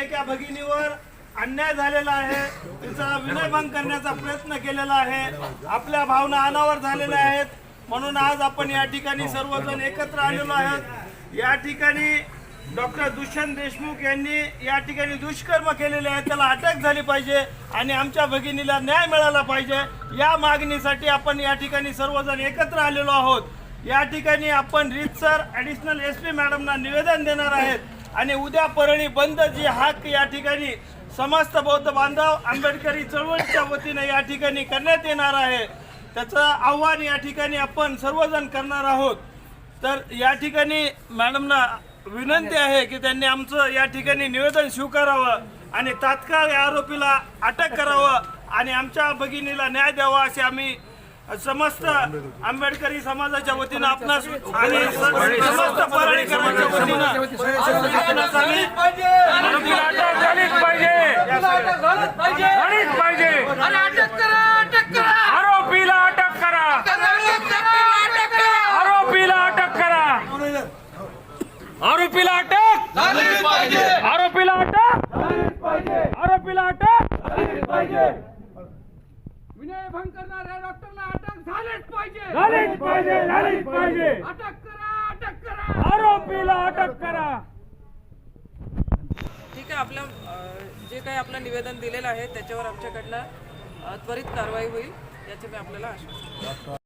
एका भगिनीवर अन्याय झालेला आहे. तिचा विनयभंग करण्याचा प्रयत्न केलेला आहे. आपल्या भावना अनावर झालेल्या आहेत. म्हणून आज आपण या ठिकाणी सर्वजण एकत्र आलेलो आहोत. या ठिकाणी डॉक्टर दुष्यंत देशमुख यांनी या ठिकाणी दुष्कर्म केलेले आहेत. त्याला अटक झाली पाहिजे आणि आमच्या भगिनीला न्याय मिळाला पाहिजे. या मागणीसाठी आपण या ठिकाणी सर्वजण एकत्र आलेलो आहोत. या ठिकाणी आपण रितसर ॲडिशनल एस पी मॅडमना निवेदन देणार आहेत. आणि उद्या परळी बंद जी हाक या ठिकाणी समस्त बौद्ध बांधव आंबेडकरी चळवळीच्या वतीने या ठिकाणी करण्यात येणार आहे. त्याचं आव्हान या ठिकाणी आपण सर्वजण करणार आहोत. तर या ठिकाणी मॅडमना विनंती आहे की त्यांनी आमचं या ठिकाणी निवेदन स्वीकारावं आणि तात्काळ या आरोपीला अटक करावं आणि आमच्या भगिनीला न्याय द्यावा असे आम्ही समस्त आंबेडकरी समाजाच्या वतीनं आपणास आणि समस्त परळीकरांच्या वतीनं आरोपीला अटक करा आरोपीला अटक करा आरोपीला अटक आरोपीला अटक आरोपीला अटक विनयभंग करणाऱ्या डॉक्टरला अटक झालेच पाहिजे. झालीच पाहिजे झालीच पाहिजे. अटक करा अटक करा. आरोपीला अटक करा. ठीक आहे आपलं अ, जे काही आपलं निवेदन दिलेलं आहे त्याच्यावर आमच्याकडनं अ, त्वरित कारवाई होईल याचे मी आपल्याला आश्वासन देते.